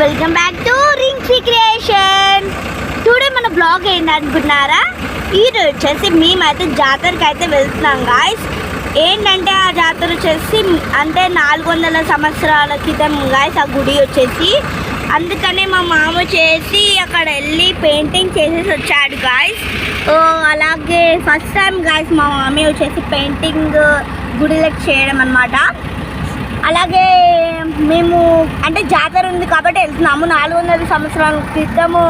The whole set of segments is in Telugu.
Welcome back to rings creation. Today మన బ్లాగ్ ఏంటనుకున్నారా ఈరోజు వచ్చేసి మేమైతే జాతరకి అయితే వెళ్తున్నాం గాయస్ ఏంటంటే ఆ జాతర వచ్చేసి అంటే నాలుగు వందల సంవత్సరాల క్రితం గాయస్ ఆ గుడి వచ్చేసి. అందుకనే మా మామ వచ్చేసి అక్కడ వెళ్ళి పెయింటింగ్ చేసేసి వచ్చాడు గాయస్ అలాగే ఫస్ట్ టైం గాయస్ మా మామీ వచ్చేసి పెయింటింగ్ గుడిలకు చేయడం అనమాట అలాగే మేము అంటే జాతర ఉంది కాబట్టి వెళ్తున్నాము. నాలుగు వందల సంవత్సరాల క్రితము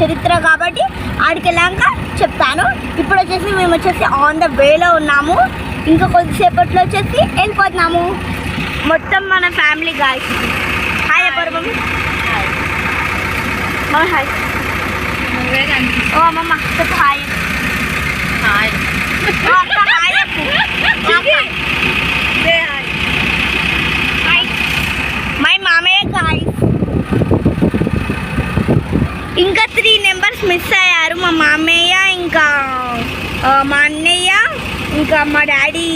చరిత్ర కాబట్టి ఆడికి వెళ్ళాక చెప్తాను. ఇప్పుడు వచ్చేసి మేము వచ్చేసి ఆన్ ద వేలో ఉన్నాము. ఇంకా కొద్దిసేపట్లో వచ్చేసి వెళ్ళిపోతున్నాము. మొత్తం మన family guys hi mummy mummy hi ఓ అమ్మమ్మ చెప్పు హాయ్ అక్క హాయ్ చెప్పు ఓ అక్క. మై మామయ్య గాయస్ ఇంకా త్రీ నెంబర్స్ మిస్ అయ్యారు. మా మామయ్య ఇంకా మా అన్నయ్య ఇంకా మా డాడీ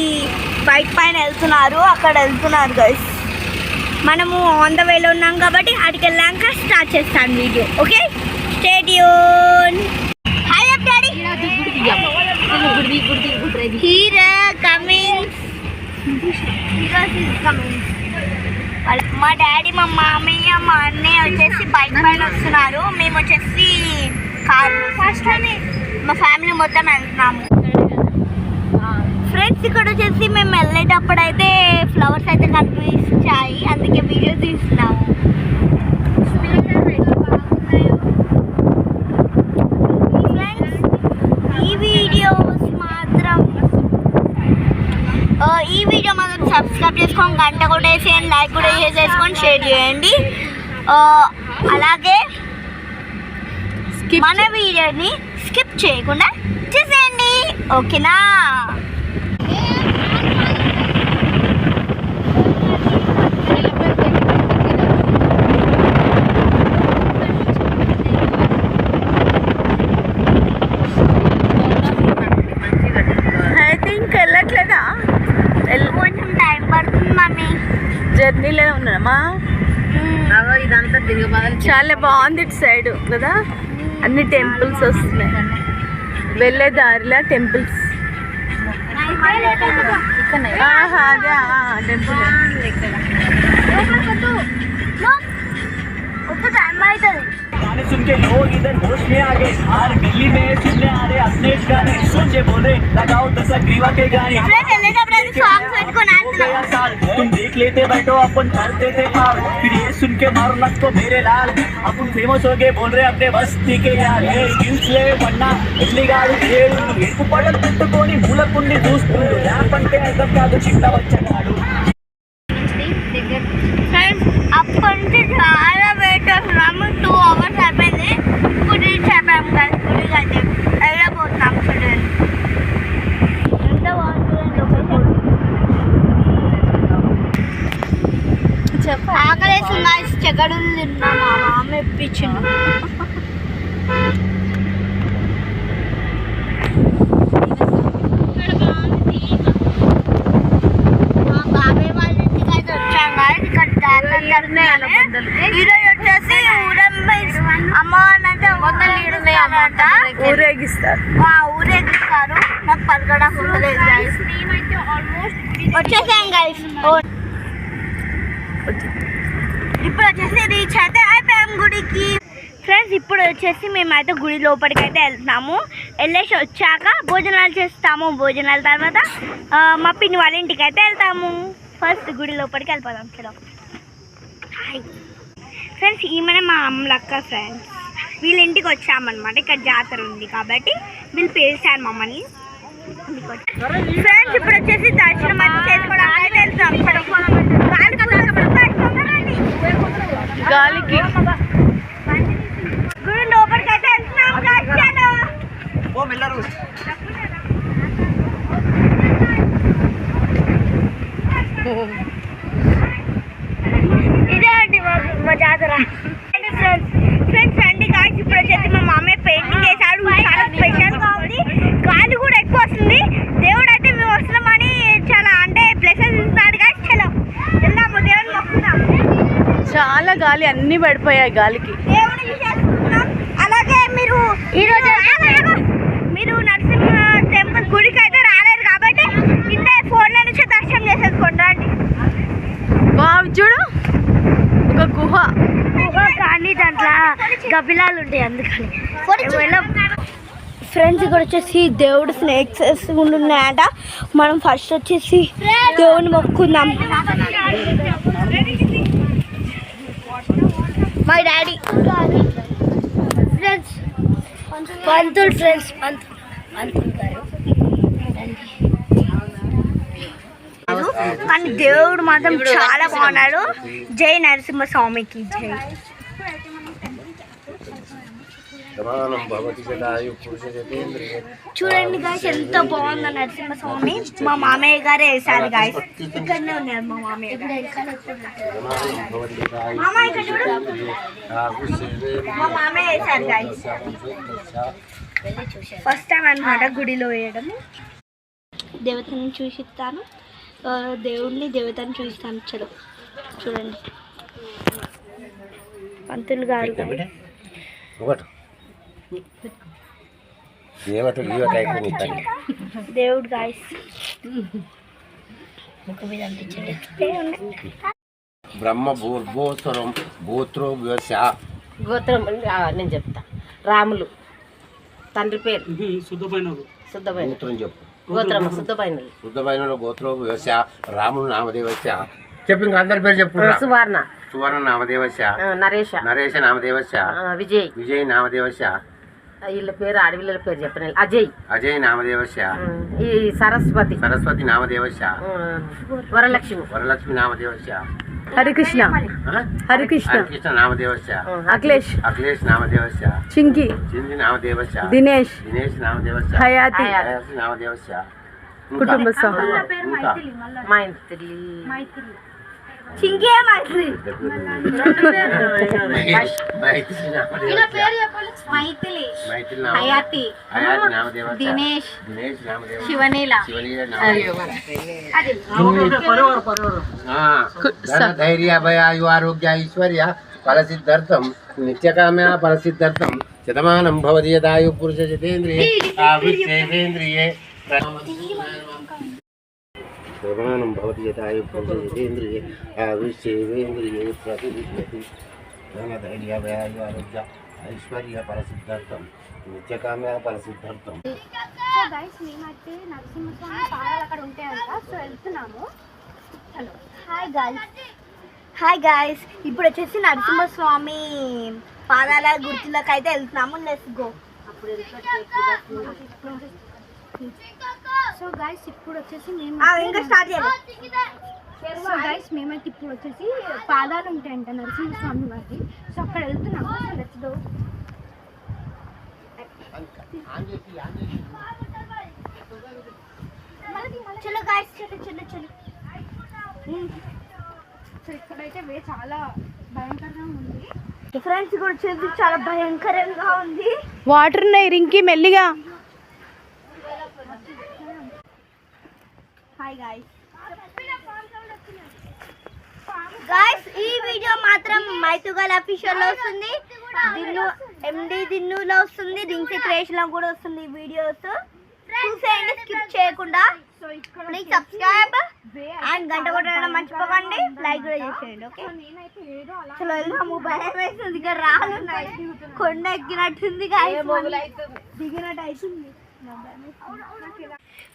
బైక్ పైన వెళ్తున్నారు. అక్కడ వెళ్తున్నారు గైస్ మనము ఆన్ ద వేలో ఉన్నాం కాబట్టి అక్కడికి వెళ్ళాక స్టార్ట్ చేస్తాను video okay స్టేడియోన్ hi daddy hero coming heroes is coming మా డాడీ మా మామయ్య మా అన్నయ్య వచ్చేసి బైక్ పైన వస్తున్నారు. మేము వచ్చేసి కార్ ఫస్ట్ అని మా ఫ్యామిలీ మొత్తం వెళ్తున్నాము. ఫ్రెండ్స్ ఇక్కడ వచ్చేసి మేము వెళ్ళేటప్పుడు అయితే ఫ్లవర్స్ అయితే కనిపించాయి అందుకే వీడియో తీస్తున్నాము ఫ్రెండ్స్ ఈ వీడియోస్ మాత్రం ఆ, ఈ వీడియో మాత్రం సబ్స్క్రైబ్ చేసుకొని గంట కూడా వేసేయండి లైక్ కూడా చేసేసుకొని షేర్ చేయండి. అలాగే మన వీడియోని స్కిప్ చేయకుండా చేసేయండి. ఓకేనా? చాలా బాగుంది ఇటు సైడ్ కదా? అన్ని టెంపుల్స్ వస్తున్నాయి. వెళ్ళే దారిలో టెంపుల్స్. టెంపుల్. ఒక టైం गाने सुन के लोग इधर होश में आ गए हर गली में सुनने आ रहे अपने गाने सोचे बोले लगाओ दशा ग्रीवा के गाने ఫ్రెండ్స్ వెళ్ళేటప్పుడు అయితే సాంగ్స్ పెట్టుకొని हो गया साल तुम देख लेते बैठो अपन करते थे पार फिर ये सुन के मारो लग तो मेरे लाल अपन फेमस हो गए बोल रहे अपने बस्ती के यार ఏ స్కిల్స్ లే పన్నా ఎల్లిగాడు ఏడు ఎరుపు పడలు పెట్టుకొని మూలకుండి చూస్తుండు ర్యాప్ అంటే అర్థం కాదు చిన్న వచ్చగాడు చెప్ప ఆకలేస్తుంది చెక్కడులు తిన్నా మా మామ ఇప్పించిండు. వచ్చాం. ఈరోజు వచ్చేసి ఊరంబై అమ్మవారిని అంటే వందలు ఈడున్నాయన్నమాట ఊరేగిస్తారు. మా ఊరేగిస్తారు. నాకు పలకడం ఉండలేదు guys. వచ్చేసాం గైస్ ఇప్పుడు వచ్చేసి రీచ్ అయితే అయిపోయాం గుడికి. ఫ్రెండ్స్ ఇప్పుడు వచ్చేసి మేమైతే గుడి లోపలికి అయితే వెళ్తున్నాము. వెళ్ళేసి వచ్చాక భోజనాలు చేస్తాము. భోజనాల తర్వాత మా పిన్ని వాళ్ళ ఇంటికి అయితే వెళ్తాము. ఫస్ట్ గుడి లోపలికి వెళ్ళిపోదాం చలో హాయ్ ఫ్రెండ్స్ ఈమెనే మా అమ్మలక్క ఫ్రెండ్స్ వీళ్ళ ఇంటికి వచ్చామన్నమాట. ఇక్కడ జాతర ఉంది కాబట్టి వీళ్ళు పిలిచారు మమ్మల్ని. ఫ్రెండ్స్ ఇప్పుడు వచ్చేసి దర్శనం అయితే చేసుకోవడానికి అయితే వెళ్తాం చలో. రాళ్ళు కదా, దర్శనం రండి. గాలికి గుడి లోపలికి అయితే వెళ్తున్నాం guys, చలో. ఓ మెల్లరు ఇదే అండి మా- మా జాతర ఫ్రెండ్స్ ఫ్రెండ్స్ అండి గాయస్ ఇప్పుడు వచ్చేసి మా మామయ్య పెయింటింగ్ వేసాడు చాలా స్పెషల్గా ఉంది గాలి కూడా ఎక్కువ వస్తుంది దేవుడు అయితే మేము వస్తున్నామని చాలా అంటే ప్లెసెస్ ఇస్తున్నాడు గాయస్ చలో వెళ్దాము దేవుని మొక్కుదాం చాలా గాలి అన్నీ పడిపోయాయి గాలికి. అలాగే మీరు ఈరోజు మీరు నరసింహ టెంపుల్ గుడికి అయితే రాలేరు కాబట్టి ఇంటే ఫోన్ల నుంచి దర్శనం చేసేసుకోండి రండి. బావి చూడు. ఒక గుహ. కానీ దాంట్లో గబిలాలు ఉంటాయి అందుకని. ఫ్రెండ్స్ ఇక్కడ వచ్చేసి దేవుడు స్నేక్స్ ఉన్నాయంట మనం ఫస్ట్ వచ్చేసి దేవుని మొక్కుకుందాం. మా డాడీ ఫ్రెండ్స్ పంతులు ఫ్రెండ్స్ పంతులు పంతులు గారు. కానీ దేవుడు మాత్రం చాలా బాగున్నాడు. జై నరసింహ స్వామికి జై. చూడండి గాయస్ ఎంత బాగుందో నరసింహ స్వామి మా మామయ్య గారే వేశారు గాయస్ ఇక్కడనే ఉన్నారు మా మామయ్య మామ ఇక్కడ చూడు. మా మామయ్య వేశారు గాయస్ ఫస్ట్ టైం అన్నమాట గుడిలో వేయడం. దేవతని చూసిస్తాను. దేవుడిని దేవతని చూపిస్తాను చలో చూడండి. పంతులు గారు ఒకటి. ఏవట ఈవట అయిపోయింది తల్లి దేవుడు గాయస్. బ్రహ్మ భూర్భోత్సరం భూత్రో వ్యవస గోత్రం నేను చెప్తా. రాములు. తండ్రి పేరు. శుద్ధమైన భూత్రం చెప్పు. గోత్రం శుద్ధమైన శుద్ధమైన గోత్రో వ్యవస రాముడు నామదేవస్య. చెప్పు ఇంకా అందరి పేరు చెప్పు సువర్ణ. సువర్ణ నామదేవస్య. నరేష నరేశ. నామదేవస్య. విజయ్. విజయ్ నామదేవస్య. వీళ్ళ పేరు అడవిల పేరు చెప్పిన అజయ్. అజయ్ నామదేవస్య ఆ, ఈ సరస్వతి. సరస్వతి నామదేవస్య ఆ, వరలక్ష్మి. వరలక్ష్మి నామదేవస్య హరికృష్ణ? హరికృష్ణ. నామదేవస్య ఆ, అఖిలేష్. అఖిలేష్ నామదేవస్య చింకి. చింది నామదేవస్య దినేష్. దినేష్ నామదేవస్య హయాతి. ఇంకా- కుటుంబ సహ. ఇంకా? మైత్రి చింకే మైత్రి మైత్రి నామదేవస్య మైథిలి మైత్రి నామ హయాతి హయాతి నామదేవస్య దినేష్ దినేష్ నామదేవస్య శివనీల శివలీల నామదేవస్య ఆ, ధన ధైర్య భయాయు ఆరోగ్య ఐశ్వర్య ఫలసిద్ధార్థం నిత్యకామ్య ఫలసిద్ధార్థం శతమానం భవతి యదాయు పురుష జితేంద్రియ శతమానం భవతి యదాయు పురుష జితేంద్రియ ఆవిర్షేంద్రియే ప్రతివిద్యతి ధన ధైర్య భయాయు ఆరోగ్య ఐశ్వర్య ఫలసిద్ధార్థం నిత్యకామ్య ఫలసిద్ధార్థం సో గైస్ మేమైతే నరసింహస్వామి పాదాలు అక్కడ ఉంటాయంట. సో వెళ్తున్నాము. Hello hi guys hi guys ఇప్పుడు వచ్చేసి నరసింహస్వామి పాదాల గుర్తులకు అయితే వెళ్తున్నాము లెట్స్ గో సో గైస్ ఇప్పుడు వచ్చేసి మేము ఇంకా స్టార్ట్ చేయాలి. సో గైస్ మేమైతే ఇప్పుడు వచ్చేసి పాదాలు ఉంటాయంట నరసింహస్వామి వారి సో అక్కడ వెళ్తున్నాము. సో లెట్స్ చలో గాయ్స్ చలో చలో చలో. సో ఇక్కడైతే వే చాలా భయంకరంగా ఉంది. ఫ్రెండ్స్ కూడా వచ్చేసి చాలా భయంకరంగా ఉంది. వాటర్ ఉన్నాయి రింకి మెల్లిగా. హాయ్ గాయ్స్ గాయ్స్ ఈ వీడియో మాత్రం మైతుగల్ అఫీషియల్లో వస్తుంది. దిన్ను ఎండి దిన్నులో వస్తుంది. రింగ్స్లో కూడా వస్తుంది ఈ వీడియోస్ చూసేయండి స్కిప్ చేయకుండా. ప్లీజ్ సబ్స్క్రైబ్ అండ్ గంట కొట్టడం మర్చిపోకండి. లైక్ కూడా చేసేయండి ఓకే వెళ్దాము భయం వేస్తుంది ఇక్కడ రాళ్ళు కొండ ఎక్కినట్టుంది. దిగినట్టు అవుతుంది.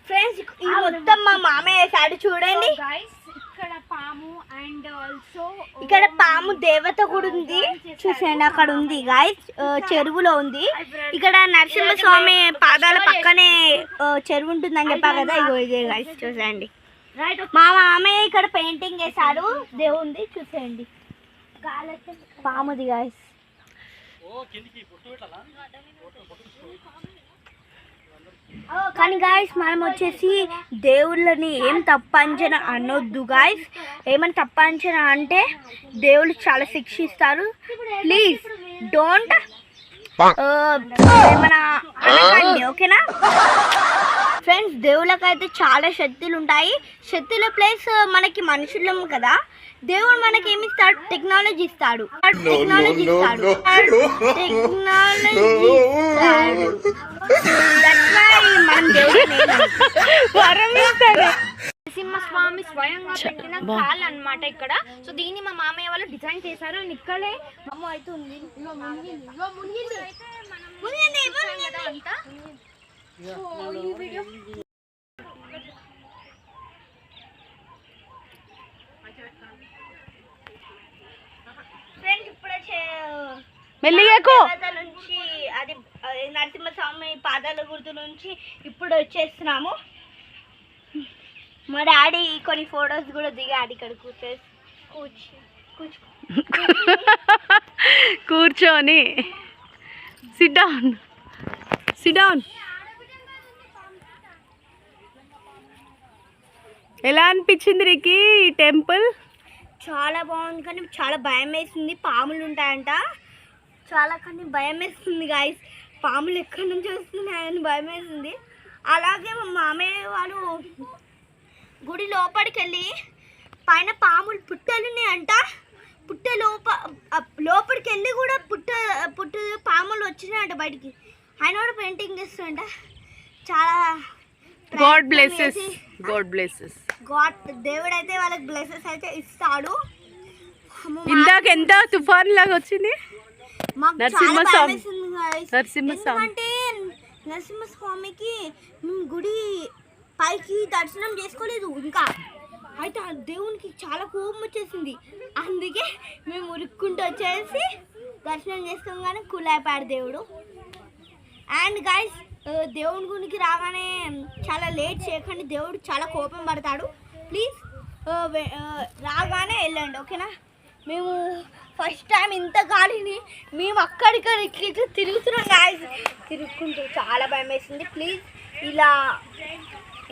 ఫ్రెండ్స్ ఈ మొత్తం మా మామయ్య వేసాడు చూడండి. ఇక్కడ పాము అండ్ ఆల్సో ఇక్కడ పాము దేవత కూడా ఉంది. చూసేయండి అక్కడ ఉంది గాయస్ చెరువులో ఉంది. ఇక్కడ నరసింహస్వామి పాదాల పక్కనే చెరువు ఉంటుందని చెప్పా కదా? ఇగో ఇదే గాయస్ చూసేయండి. మా మామయ్య ఇక్కడ పెయింటింగ్ వేశాడు దేవుంది చూసేయండి. పాముది గాయస్ కానీ గాయస్ మనం వచ్చేసి దేవుళ్ళని ఏం తప్పంచన అనొద్దు గాయస్ ఏమని తప్పంచన అంటే దేవుళ్ళు చాలా శిక్షిస్తారు. ప్లీజ్ డోంట్ ఏమైనా అనకండి ఓకేనా ఫ్రెండ్స్ దేవుళ్ళకైతే చాలా శక్తులు ఉంటాయి శక్తుల ప్లేస్ మనకి మనుషులం కదా. దేవుడు మనకి ఏమి ఇస్తాడు. టెక్నాలజీ ఇస్తాడు. టెక్నాలజీ ఇస్తాడు. టెక్నాలజీ నరసింహస్వామి స్వయంగా పెట్టిన కాల్ అన్నమాట ఇక్కడ. సో దీన్ని మా మామయ్య వాళ్ళు డిజైన్ చేశారు. అండ్ ఇక్కడే అమ్మ అయితే ఉంది. మెల్లిగకు పాదాల నుంచి అది నరసింహస్వామి పాదాల గుర్తు నుంచి ఇప్పుడు వచ్చేస్తున్నాము. మా డాడీ కొన్ని ఫొటోస్ కూడా దిగాడు ఇక్కడ కూర్చో కూర్చు కూర్చు కూర్చొని. సిట్ డౌన్ సిట్ డౌన్ ఎలా అనిపించింది రికి ఈ టెంపుల్? చాలా బాగుంది కానీ చాలా భయం వేస్తుంది పాములు ఉంటాయంట. చాలా కానీ భయం వేస్తుంది గాయస్ పాములు ఎక్కడి నుంచి వస్తున్నాయని భయం వేస్తుంది అలాగే మా మామయ్య వాళ్ళు గుడి లోపలికి వెళ్ళి పైన పాములు పుట్టలు ఉన్నాయంట పుట్ట లోప లోపలికి వెళ్ళి కూడా పుట్ట పుట్ట పాములు వచ్చినాయంట బయటికి. ఆయన కూడా పెయింటింగ్ చేస్తుంట చాలా God blesses God blesses God దేవుడు అయితే వాళ్ళకి బ్లెసెస్ అయితే ఇస్తాడు. ఇందాక ఎంత తుఫాన్ లాగా వచ్చింది. నరసింహస్వామి. నరసింహస్వామికి మేము గుడి పైకి దర్శనం చేసుకోలేదు ఇంకా. అయితే ఆ దేవునికి చాలా కోపం వచ్చేసింది. అందుకే మేము ఉరుక్కుంటూ వచ్చేసి దర్శనం చేసుకోగానే కులాపాడు దేవుడు. అండ్ గాయస్ దేవుని గుడికి రాగానే చాలా లేట్ చేయకండి. దేవుడు చాలా కోపం పడతాడు. ప్లీజ్ రాగానే వెళ్ళండి ఓకేనా? మేము ఫస్ట్ టైం ఇంత గాలిని మేము అక్కడిక్కడ ఇట్లా తిరుగుతున్నాం గాయస్ తిరుగుకుంటూ చాలా భయం వేసింది. ప్లీజ్ ఇలా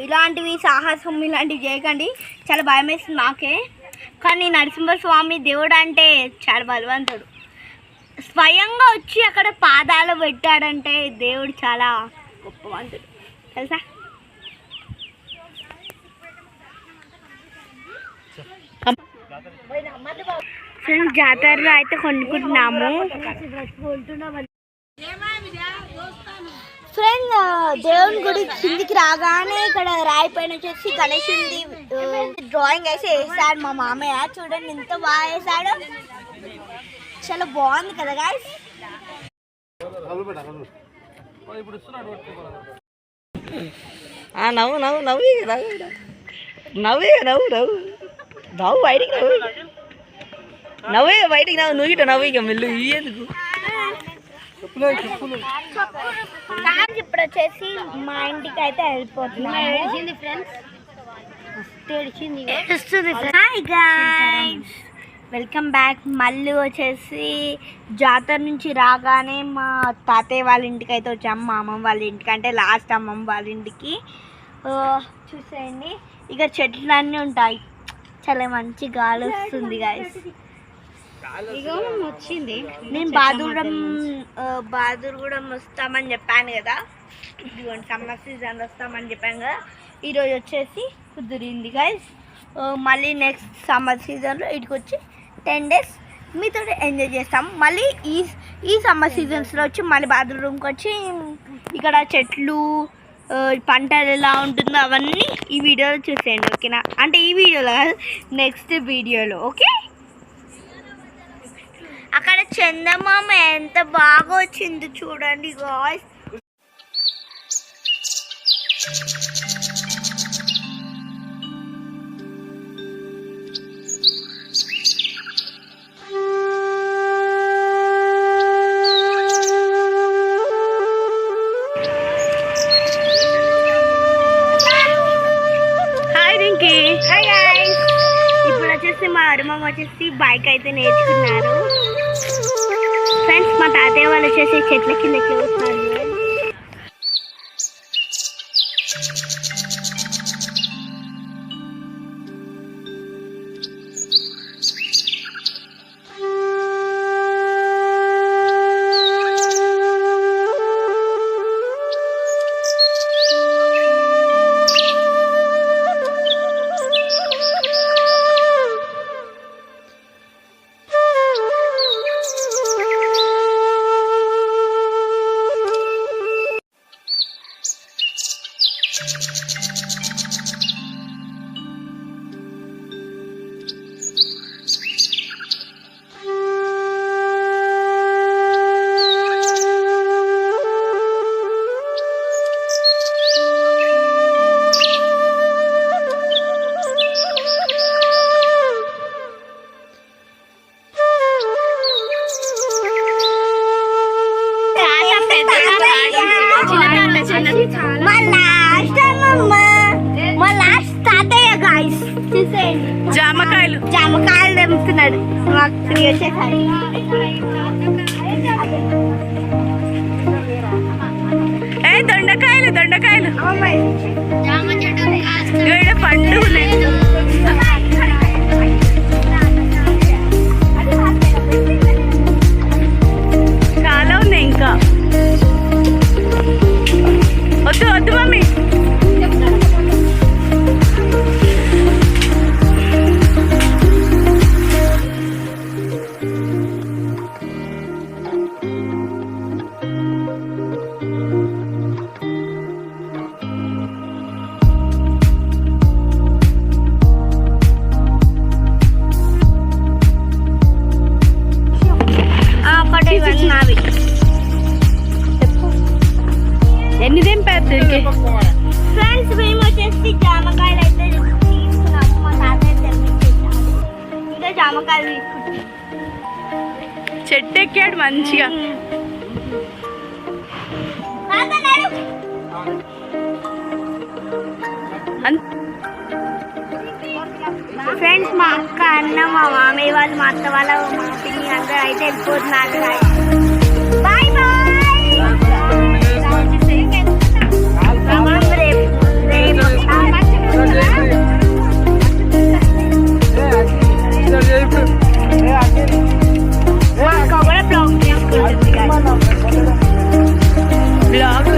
ఇలాంటివి సాహసం ఇలాంటివి చేయకండి. చాలా భయం వేసింది మాకే. కానీ నరసింహస్వామి దేవుడు అంటే చాలా బలవంతుడు. స్వయంగా వచ్చి అక్కడ పాదాలు పెట్టాడంటే దేవుడు చాలా గొప్పవంతుడు. తెలుసా? ఫ్రెండ్స్ జాతరలో అయితే కొనుక్కుంటున్నాము. ఫ్రెండ్ దేవుని గుడి కిందికి రాగానే ఇక్కడ రాయి పైన వచ్చేసి గణేశుడి డ్రాయింగ్ వేసి వేసాడు మా మామయ్య. చూడండి ఎంత బాగా వేసాడు చాలా బాగుంది కదా గాయస్ నవ్వు నవ్వు నవ్వు నవ్వు నవ్వే నవ్వు నవ్వు. నవ్వు బయటికి నవ్వు. నవ్వే బయటికి నవ్వు. నువ్వు ఇట నవ్వు ఇక మెల్లు. ఇయ్యేందుకు ఇప్పుడు వచ్చేసి మా ఇంటికి అయితే వెళ్ళిపోతున్నాం friends hi guys welcome back. మళ్ళీ వచ్చేసి జాతర నుంచి రాగానే మా తాతయ్య వాళ్ళ ఇంటికి అయితే వచ్చాము మా అమ్మమ్మ వాళ్ళ ఇంటికి అంటే లాస్ట్ అమ్మమ్మ వాళ్ళ ఇంటికి. చూసేయండి. ఇక చెట్లు అన్నీ ఉంటాయి. చాలా మంచి గాలి వస్తుంది గాయస్ వచ్చింది. నేను బాదూరం బాదూరగూడెం వస్తామని చెప్పాను కదా. ఇదిగోండి సమ్మర్ సీజన్ వస్తామని చెప్పాను కదా. ఈరోజు వచ్చేసి కుదిరింది గైస్ మళ్ళీ నెక్స్ట్ సమ్మర్ సీజన్లో ఇటుకు వచ్చి టెన్ డేస్ మీతో ఎంజాయ్ చేస్తాం. మళ్ళీ ఈ ఈ సమ్మర్ సీజన్స్లో వచ్చి మళ్ళీ బాత్రూమ్ రూమ్కి వచ్చి ఇక్కడ చెట్లు పంటలు ఎలా ఉంటుందో అవన్నీ ఈ వీడియోలో చూసేయండి ఓకేనా అంటే ఈ వీడియోలో కాదు నెక్స్ట్ వీడియోలో ఓకే అక్కడ చందమామ ఎంత బాగా వచ్చింది చూడండి గాయ్స్ తాతయ్య వాళ్ళు వచ్చేసి చెట్ల కింద వస్తున్నారు వచ్చేసాయి ఏ దొండకాయలు దొండకాయలు జామ చెట్టు కాస్త ఈడ పండు లేదు చాలా ఉన్నాయి ఇంకా వద్దు వద్దు మమ్మీ ఫ్రెండ్స్ మా అక్క అన్న మా మామయ్య వాళ్ళు మా అత్త వాళ్ళ మా పిన్ని అందరూ అయితే వెళ్ళిపోతున్నారు బాయ్ బాయ్ రేపు రేపు మా అక్క కూడా బ్లాగ్ చేసుకుంటుంది బ్లాగ్